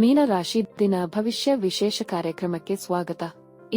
ಮೀನ ರಾಶಿ ದಿನ ಭವಿಷ್ಯ ವಿಶೇಷ ಕಾರ್ಯಕ್ರಮಕ್ಕೆ ಸ್ವಾಗತ.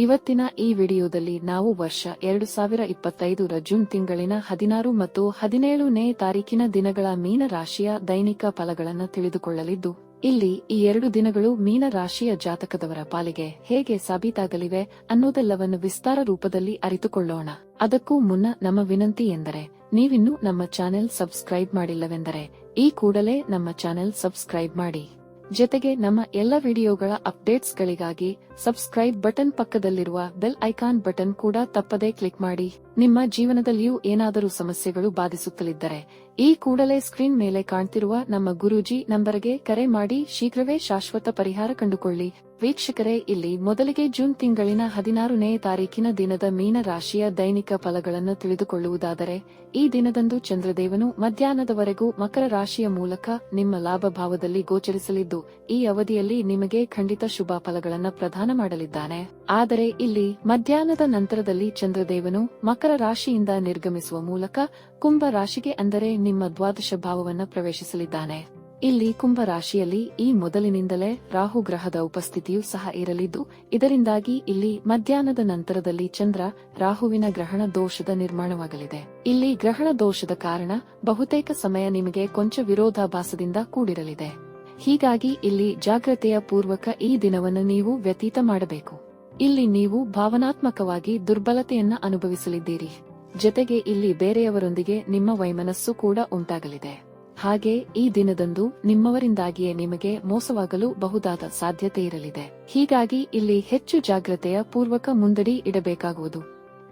ಇವತ್ತಿನ ಈ ವಿಡಿಯೋದಲ್ಲಿ ನಾವು ವರ್ಷ ಎರಡು ಸಾವಿರ ಇಪ್ಪತ್ತೈದರ ಜೂನ್ ತಿಂಗಳಿನ ಹದಿನಾರು ಮತ್ತು ಹದಿನೇಳನೇ ತಾರೀಕಿನ ದಿನಗಳ ಮೀನ ರಾಶಿಯ ದೈನಿಕ ಫಲಗಳನ್ನು ತಿಳಿದುಕೊಳ್ಳಲಿದ್ದು, ಇಲ್ಲಿ ಈ ಎರಡು ದಿನಗಳು ಮೀನ ರಾಶಿಯ ಜಾತಕದವರ ಪಾಲಿಗೆ ಹೇಗೆ ಸಾಬೀತಾಗಲಿವೆ ಅನ್ನೋದೆಲ್ಲವನ್ನು ವಿಸ್ತಾರ ರೂಪದಲ್ಲಿ ಅರಿತುಕೊಳ್ಳೋಣ. ಅದಕ್ಕೂ ಮುನ್ನ ನಮ್ಮ ವಿನಂತಿ ಎಂದರೆ, ನೀವಿನ್ನೂ ನಮ್ಮ ಚಾನೆಲ್ ಸಬ್ಸ್ಕ್ರೈಬ್ ಮಾಡಿಲ್ಲವೆಂದರೆ, ಈ ಕೂಡಲೇ ನಮ್ಮ ಚಾನೆಲ್ ಸಬ್ಸ್ಕ್ರೈಬ್ ಮಾಡಿ. ಜೊತೆಗೆ ನಮ್ಮ ಎಲ್ಲ ವಿಡಿಯೋಗಳ ಅಪ್ಡೇಟ್ಸ್ಗಳಿಗಾಗಿ ಸಬ್ಸ್ಕ್ರೈಬ್ ಬಟನ್ ಪಕ್ಕದಲ್ಲಿರುವ ಬೆಲ್ ಐಕಾನ್ ಬಟನ್ ಕೂಡ ತಪ್ಪದೇ ಕ್ಲಿಕ್ ಮಾಡಿ. ನಿಮ್ಮ ಜೀವನದಲ್ಲಿಯೂ ಏನಾದರೂ ಸಮಸ್ಯೆಗಳು ಬಾಧಿಸುತ್ತಲಿದ್ದರೆ, ಈ ಕೂಡಲೇ ಸ್ಕ್ರೀನ್ ಮೇಲೆ ಕಾಣ್ತಿರುವ ನಮ್ಮ ಗುರೂಜಿ ನಂಬರ್ಗೆ ಕರೆ ಮಾಡಿ ಶೀಘ್ರವೇ ಶಾಶ್ವತ ಪರಿಹಾರ ಕಂಡುಕೊಳ್ಳಿ. ವೀಕ್ಷಕರೇ, ಇಲ್ಲಿ ಮೊದಲಿಗೆ ಜೂನ್ ತಿಂಗಳಿನ ಹದಿನಾರನೇ ತಾರೀಕಿನ ದಿನದ ಮೀನ ರಾಶಿಯ ದೈನಿಕ ಫಲಗಳನ್ನು ತಿಳಿದುಕೊಳ್ಳುವುದಾದರೆ, ಈ ದಿನದಂದು ಚಂದ್ರದೇವನು ಮಧ್ಯಾಹ್ನದವರೆಗೂ ಮಕರ ರಾಶಿಯ ಮೂಲಕ ನಿಮ್ಮ ಲಾಭ ಭಾವದಲ್ಲಿ ಗೋಚರಿಸಲಿದ್ದು, ಈ ಅವಧಿಯಲ್ಲಿ ನಿಮಗೆ ಖಂಡಿತ ಶುಭ ಫಲಗಳನ್ನು ಪ್ರದಾನ ಮಾಡಲಿದ್ದಾನೆ. ಆದರೆ ಇಲ್ಲಿ ಮಧ್ಯಾಹ್ನದ ನಂತರದಲ್ಲಿ ಚಂದ್ರದೇವನು ಮಕರ ರಾಶಿಯಿಂದ ನಿರ್ಗಮಿಸುವ ಮೂಲಕ ಕುಂಭ ರಾಶಿಗೆ ಅಂದರೆ ನಿಮ್ಮ ದ್ವಾದಶ ಭಾವವನ್ನು ಪ್ರವೇಶಿಸಲಿದ್ದಾನೆ. ಇಲ್ಲಿ ಕುಂಭ ರಾಶಿಯಲ್ಲಿ ಈ ಮೊದಲಿನಿಂದಲೇ ರಾಹು ಗ್ರಹದ ಉಪಸ್ಥಿತಿಯೂ ಸಹ ಇರಲಿದ್ದು, ಇದರಿಂದಾಗಿ ಇಲ್ಲಿ ಮಧ್ಯಾಹ್ನದ ನಂತರದಲ್ಲಿ ಚಂದ್ರ ರಾಹುವಿನ ಗ್ರಹಣ ದೋಷದ ನಿರ್ಮಾಣವಾಗಲಿದೆ. ಇಲ್ಲಿ ಗ್ರಹಣ ದೋಷದ ಕಾರಣ ಬಹುತೇಕ ಸಮಯ ನಿಮಗೆ ಕೊಂಚ ವಿರೋಧಾಭಾಸದಿಂದ ಕೂಡಿರಲಿದೆ. ಹೀಗಾಗಿ ಇಲ್ಲಿ ಜಾಗ್ರತೆಯ ಪೂರ್ವಕ ಈ ದಿನವನ್ನು ನೀವು ವ್ಯತೀತ ಮಾಡಬೇಕು. ಇಲ್ಲಿ ನೀವು ಭಾವನಾತ್ಮಕವಾಗಿ ದುರ್ಬಲತೆಯನ್ನ ಅನುಭವಿಸಲಿದ್ದೀರಿ. ಜೊತೆಗೆ ಇಲ್ಲಿ ಬೇರೆಯವರೊಂದಿಗೆ ನಿಮ್ಮ ವೈಮನಸ್ಸು ಕೂಡ ಉಂಟಾಗಲಿದೆ. ಹಾಗೆ ಈ ದಿನದಂದು ನಿಮ್ಮವರಿಂದಾಗಿಯೇ ನಿಮಗೆ ಮೋಸವಾಗಲು ಬಹುದಾದ ಸಾಧ್ಯತೆ ಇರಲಿದೆ. ಹೀಗಾಗಿ ಇಲ್ಲಿ ಹೆಚ್ಚು ಜಾಗ್ರತೆಯ ಪೂರ್ವಕ ಮುಂದಡಿ ಇಡಬೇಕಾಗುವುದು.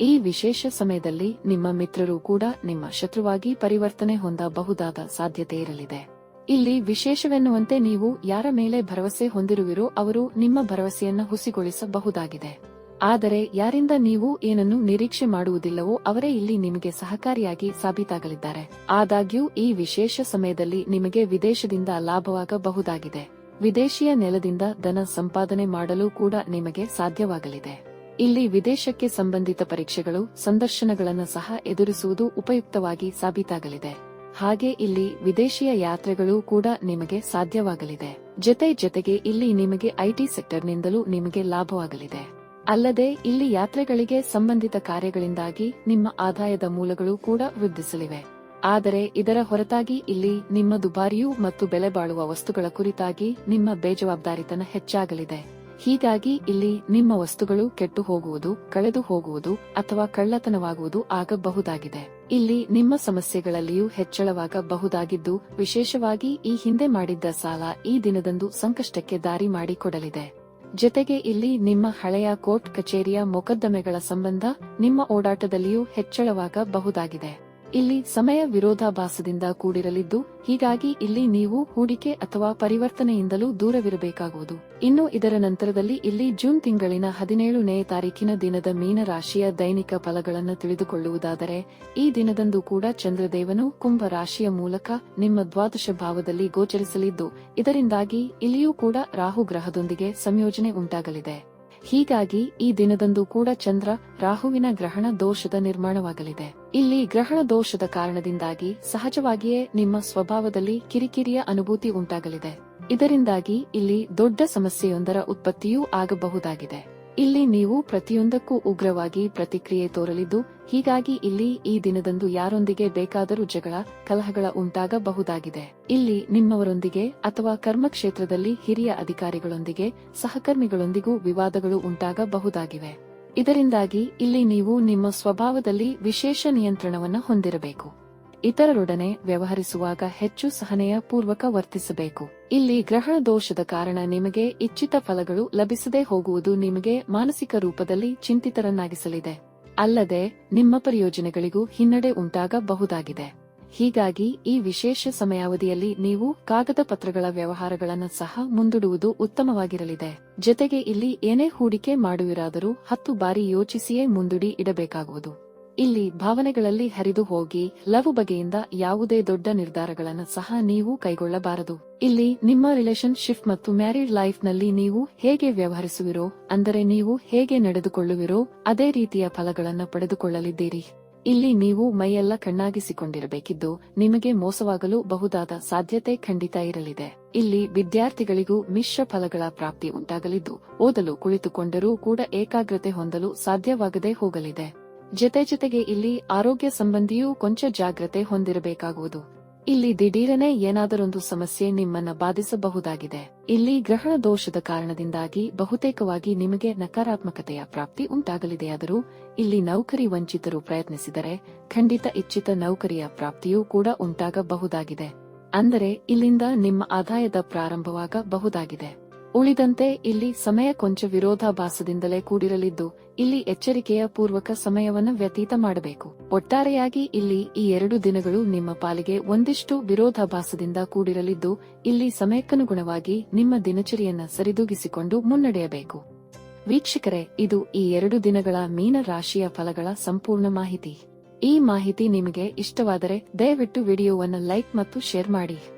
ಈ ವಿಶೇಷ ಸಮಯದಲ್ಲಿ ನಿಮ್ಮ ಮಿತ್ರರು ಕೂಡ ನಿಮ್ಮ ಶತ್ರುವಾಗಿ ಪರಿವರ್ತನೆ ಹೊಂದಬಹುದಾದ ಸಾಧ್ಯತೆ ಇರಲಿದೆ. ಇಲ್ಲಿ ವಿಶೇಷವೆನ್ನುವಂತೆ ನೀವು ಯಾರ ಮೇಲೆ ಭರವಸೆ ಹೊಂದಿರುವಿರೋ ಅವರು ನಿಮ್ಮ ಭರವಸೆಯನ್ನು ಹುಸಿಗೊಳಿಸಬಹುದಾಗಿದೆ. ಆದರೆ ಯಾರಿಂದ ನೀವು ಏನನ್ನು ನಿರೀಕ್ಷೆ ಮಾಡುವುದಿಲ್ಲವೋ ಅವರೇ ಇಲ್ಲಿ ನಿಮಗೆ ಸಹಕಾರಿಯಾಗಿ ಸಾಬೀತಾಗಲಿದ್ದಾರೆ. ಆದಾಗ್ಯೂ ಈ ವಿಶೇಷ ಸಮಯದಲ್ಲಿ ನಿಮಗೆ ವಿದೇಶದಿಂದ ಲಾಭವಾಗಬಹುದಾಗಿದೆ. ವಿದೇಶಿಯ ನೆಲದಿಂದ ಧನ ಸಂಪಾದನೆ ಮಾಡಲು ಕೂಡ ನಿಮಗೆ ಸಾಧ್ಯವಾಗಲಿದೆ. ಇಲ್ಲಿ ವಿದೇಶಕ್ಕೆ ಸಂಬಂಧಿತ ಪರೀಕ್ಷೆಗಳು, ಸಂದರ್ಶನಗಳನ್ನು ಸಹ ಎದುರಿಸುವುದು ಉಪಯುಕ್ತವಾಗಿ ಸಾಬೀತಾಗಲಿದೆ. ಹಾಗೆ ಇಲ್ಲಿ ವಿದೇಶಿಯ ಯಾತ್ರೆಗಳು ಕೂಡ ನಿಮಗೆ ಸಾಧ್ಯವಾಗಲಿದೆ. ಜೊತೆ ಜೊತೆಗೆ ಇಲ್ಲಿ ನಿಮಗೆ ಐಟಿ ಸೆಕ್ಟರ್ನಿಂದಲೂ ನಿಮಗೆ ಲಾಭವಾಗಲಿದೆ. ಅಲ್ಲದೆ ಇಲ್ಲಿ ಯಾತ್ರೆಗಳಿಗೆ ಸಂಬಂಧಿತ ಕಾರ್ಯಗಳಿಂದಾಗಿ ನಿಮ್ಮ ಆದಾಯದ ಮೂಲಗಳು ಕೂಡ ವೃದ್ಧಿಸಲಿವೆ. ಆದರೆ ಇದರ ಹೊರತಾಗಿ ಇಲ್ಲಿ ನಿಮ್ಮ ದುಬಾರಿಯು ಮತ್ತು ಬೆಲೆ ಬಾಳುವ ವಸ್ತುಗಳ ಕುರಿತಾಗಿ ನಿಮ್ಮ ಬೇಜವಾಬ್ದಾರಿತನ ಹೆಚ್ಚಾಗಲಿದೆ. ಹೀಗಾಗಿ ಇಲ್ಲಿ ನಿಮ್ಮ ವಸ್ತುಗಳು ಕೆಟ್ಟು ಹೋಗುವುದು, ಕಳೆದು ಹೋಗುವುದು ಅಥವಾ ಕಳ್ಳತನವಾಗುವುದು ಆಗಬಹುದಾಗಿದೆ. ಇಲ್ಲಿ ನಿಮ್ಮ ಸಮಸ್ಯೆಗಳಲ್ಲಿಯೂ ಹೆಚ್ಚಳವಾಗಬಹುದಾಗಿದ್ದು, ವಿಶೇಷವಾಗಿ ಈ ಹಿಂದೆ ಮಾಡಿದ್ದ ಸಾಲ ಈ ದಿನದಂದು ಸಂಕಷ್ಟಕ್ಕೆ ದಾರಿ ಮಾಡಿಕೊಡಲಿದೆ. ಜೊತೆಗೆ ಇಲ್ಲಿ ನಿಮ್ಮ ಹಳೆಯ ಕೋರ್ಟ್ ಕಚೇರಿಯ ಮೊಕದ್ದಮೆಗಳ ಸಂಬಂಧ ನಿಮ್ಮ ಓಡಾಟದಲ್ಲಿಯೂ ಹೆಚ್ಚಳವಾಗಬಹುದಾಗಿದೆ. ಇಲ್ಲಿ ಸಮಯ ವಿರೋಧಾಭಾಸದಿಂದ ಕೂಡಿರಲಿದ್ದು, ಹೀಗಾಗಿ ಇಲ್ಲಿ ನೀವು ಹೂಡಿಕೆ ಅಥವಾ ಪರಿವರ್ತನೆಯಿಂದಲೂ ದೂರವಿರಬೇಕಾಗುವುದು. ಇನ್ನು ಇದರ ನಂತರದಲ್ಲಿ ಇಲ್ಲಿ ಜೂನ್ ತಿಂಗಳಿನ ಹದಿನೇಳನೇ ತಾರೀಕಿನ ದಿನದ ಮೀನ ರಾಶಿಯ ದೈನಿಕ ಫಲಗಳನ್ನು ತಿಳಿದುಕೊಳ್ಳುವುದಾದರೆ, ಈ ದಿನದಂದು ಕೂಡ ಚಂದ್ರದೇವನು ಕುಂಭ ರಾಶಿಯ ಮೂಲಕ ನಿಮ್ಮ ದ್ವಾದಶ ಭಾವದಲ್ಲಿ ಗೋಚರಿಸಲಿದ್ದು, ಇದರಿಂದಾಗಿ ಇಲ್ಲಿಯೂ ಕೂಡ ರಾಹು ಗ್ರಹದೊಂದಿಗೆ ಸಂಯೋಜನೆ ಉಂಟಾಗಲಿದೆ. ಹೀಗಾಗಿ ಈ ದಿನದಂದು ಕೂಡ ಚಂದ್ರ ರಾಹುವಿನ ಗ್ರಹಣ ದೋಷದ ನಿರ್ಮಾಣವಾಗಲಿದೆ. ಇಲ್ಲಿ ಗ್ರಹಣ ದೋಷದ ಕಾರಣದಿಂದಾಗಿ ಸಹಜವಾಗಿಯೇ ನಿಮ್ಮ ಸ್ವಭಾವದಲ್ಲಿ ಕಿರಿಕಿರಿಯ ಅನುಭೂತಿ ಉಂಟಾಗಲಿದೆ. ಇದರಿಂದಾಗಿ ಇಲ್ಲಿ ದೊಡ್ಡ ಸಮಸ್ಯೆಯೊಂದರ ಉತ್ಪತ್ತಿಯೂ ಆಗಬಹುದಾಗಿದೆ. ಇಲ್ಲಿ ನೀವು ಪ್ರತಿಯೊಂದಕ್ಕೂ ಉಗ್ರವಾಗಿ ಪ್ರತಿಕ್ರಿಯೆ ತೋರಲಿದ್ದು, ಹೀಗಾಗಿ ಇಲ್ಲಿ ಈ ದಿನದಂದು ಯಾರೊಂದಿಗೆ ಬೇಕಾದರೂ ಜಗಳ, ಕಲಹಗಳ ಉಂಟಾಗಬಹುದಾಗಿದೆ. ಇಲ್ಲಿ ನಿಮ್ಮವರೊಂದಿಗೆ ಅಥವಾ ಕರ್ಮಕ್ಷೇತ್ರದಲ್ಲಿ ಹಿರಿಯ ಅಧಿಕಾರಿಗಳೊಂದಿಗೆ ಸಹಕರ್ಮಿಗಳೊಂದಿಗೂ ವಿವಾದಗಳು ಉಂಟಾಗಬಹುದಾಗಿವೆ. ಇದರಿಂದಾಗಿ ಇಲ್ಲಿ ನೀವು ನಿಮ್ಮ ಸ್ವಭಾವದಲ್ಲಿ ವಿಶೇಷ ನಿಯಂತ್ರಣವನ್ನು ಹೊಂದಿರಬೇಕು. ಇತರರೊಡನೆ ವ್ಯವಹರಿಸುವಾಗ ಹೆಚ್ಚು ಸಹನೆಯ ಪೂರ್ವಕ ವರ್ತಿಸಬೇಕು. ಇಲ್ಲಿ ಗ್ರಹಣ ದೋಷದ ಕಾರಣ ನಿಮಗೆ ಇಚ್ಛಿತ ಫಲಗಳು ಲಭಿಸದೇ ಹೋಗುವುದು ನಿಮಗೆ ಮಾನಸಿಕ ರೂಪದಲ್ಲಿ ಚಿಂತಿತರನ್ನಾಗಿಸಲಿದೆ. ಅಲ್ಲದೆ, ನಿಮ್ಮ ಪ್ರಯೋಜನಗಳಿಗೂ ಹಿನ್ನಡೆ ಉಂಟಾಗಬಹುದಾಗಿದೆ. ಹೀಗಾಗಿ, ಈ ವಿಶೇಷ ಸಮಯಾವಧಿಯಲ್ಲಿ ನೀವು ಕಾಗದ ಪತ್ರಗಳ ವ್ಯವಹಾರಗಳನ್ನು ಸಹ ಮುಂದೂಡುವುದು ಉತ್ತಮವಾಗಿರಲಿದೆ. ಜೊತೆಗೆ ಇಲ್ಲಿ ಏನೇ ಹೂಡಿಕೆ ಮಾಡುವಿರಾದರೂ ಹತ್ತು ಬಾರಿ ಯೋಚಿಸಿಯೇ ಮುಂದೂಡಿ ಇಡಬೇಕಾಗುವುದು. ಇಲ್ಲಿ ಭಾವನೆಗಳಲ್ಲಿ ಹರಿದು ಹೋಗಿ ಲವ್ ಬಗೆಯಿಂದ ಯಾವುದೇ ದೊಡ್ಡ ನಿರ್ಧಾರಗಳನ್ನು ಸಹ ನೀವು ಕೈಗೊಳ್ಳಬಾರದು. ಇಲ್ಲಿ ನಿಮ್ಮ ರಿಲೇಶನ್ಶಿಪ್ ಮತ್ತು ಮ್ಯಾರಿಡ್ ಲೈಫ್ನಲ್ಲಿ ನೀವು ಹೇಗೆ ವ್ಯವಹರಿಸುವಿರೋ, ಅಂದರೆ ನೀವು ಹೇಗೆ ನಡೆದುಕೊಳ್ಳುವಿರೋ, ಅದೇ ರೀತಿಯ ಫಲಗಳನ್ನು ಪಡೆದುಕೊಳ್ಳಲಿದ್ದೀರಿ. ಇಲ್ಲಿ ನೀವು ಮೈಯೆಲ್ಲ ಕಣ್ಣಾಗಿಸಿಕೊಂಡಿರಬೇಕಿದ್ದು ನಿಮಗೆ ಮೋಸವಾಗಲು ಬಹುದಾದ ಸಾಧ್ಯತೆ ಖಂಡಿತ ಇರಲಿದೆ. ಇಲ್ಲಿ ವಿದ್ಯಾರ್ಥಿಗಳಿಗೂ ಮಿಶ್ರ ಫಲಗಳ ಪ್ರಾಪ್ತಿ ಉಂಟಾಗಲಿದ್ದು, ಓದಲು ಕುಳಿತುಕೊಂಡರೂ ಕೂಡ ಏಕಾಗ್ರತೆ ಹೊಂದಲು ಸಾಧ್ಯವಾಗದೇ ಹೋಗಲಿದೆ. ಜತೆ ಜತೆಗೆ ಇಲ್ಲಿ ಆರೋಗ್ಯ ಸಂಬಂಧಿಯೂ ಕೊಂಚ ಜಾಗ್ರತೆ ಹೊಂದಿರಬೇಕಾಗುವುದು. ಇಲ್ಲಿ ದಿಢೀರನೆ ಏನಾದರೊಂದು ಸಮಸ್ಯೆ ನಿಮ್ಮನ್ನ ಬಾಧಿಸಬಹುದಾಗಿದೆ. ಇಲ್ಲಿ ಗ್ರಹಣ ದೋಷದ ಕಾರಣದಿಂದಾಗಿ ಬಹುತೇಕವಾಗಿ ನಿಮಗೆ ನಕಾರಾತ್ಮಕತೆಯ ಪ್ರಾಪ್ತಿ ಉಂಟಾಗಲಿದೆಯಾದರೂ, ಇಲ್ಲಿ ನೌಕರಿ ವಂಚಿತರು ಪ್ರಯತ್ನಿಸಿದರೆ ಖಂಡಿತ ಇಚ್ಛಿತ ನೌಕರಿಯ ಪ್ರಾಪ್ತಿಯೂ ಕೂಡ ಉಂಟಾಗಬಹುದಾಗಿದೆ. ಅಂದರೆ ಇಲ್ಲಿಂದ ನಿಮ್ಮ ಆದಾಯದ ಪ್ರಾರಂಭವಾಗಬಹುದಾಗಿದೆ. ಉಳಿದಂತೆ ಇಲ್ಲಿ ಸಮಯ ಕೊಂಚ ವಿರೋಧಾಭಾಸದಿಂದಲೇ ಕೂಡಿರಲಿದ್ದು, ಇಲ್ಲಿ ಎಚ್ಚರಿಕೆಯ ಪೂರ್ವಕ ಸಮಯವನ್ನು ವ್ಯತೀತ ಮಾಡಬೇಕು. ಒಟ್ಟಾರೆಯಾಗಿ ಇಲ್ಲಿ ಈ ಎರಡು ದಿನಗಳು ನಿಮ್ಮ ಪಾಲಿಗೆ ಒಂದಿಷ್ಟು ವಿರೋಧಾಭಾಸದಿಂದ ಕೂಡಿರಲಿದ್ದು, ಇಲ್ಲಿ ಸಮಯಕ್ಕನುಗುಣವಾಗಿ ನಿಮ್ಮ ದಿನಚರಿಯನ್ನ ಸರಿದೂಗಿಸಿಕೊಂಡು ಮುನ್ನಡೆಯಬೇಕು. ವೀಕ್ಷಕರೇ, ಇದು ಈ ಎರಡು ದಿನಗಳ ಮೀನ ರಾಶಿಯ ಫಲಗಳ ಸಂಪೂರ್ಣ ಮಾಹಿತಿ. ಈ ಮಾಹಿತಿ ನಿಮಗೆ ಇಷ್ಟವಾದರೆ ದಯವಿಟ್ಟು ವಿಡಿಯೋವನ್ನು ಲೈಕ್ ಮತ್ತು ಶೇರ್ ಮಾಡಿ.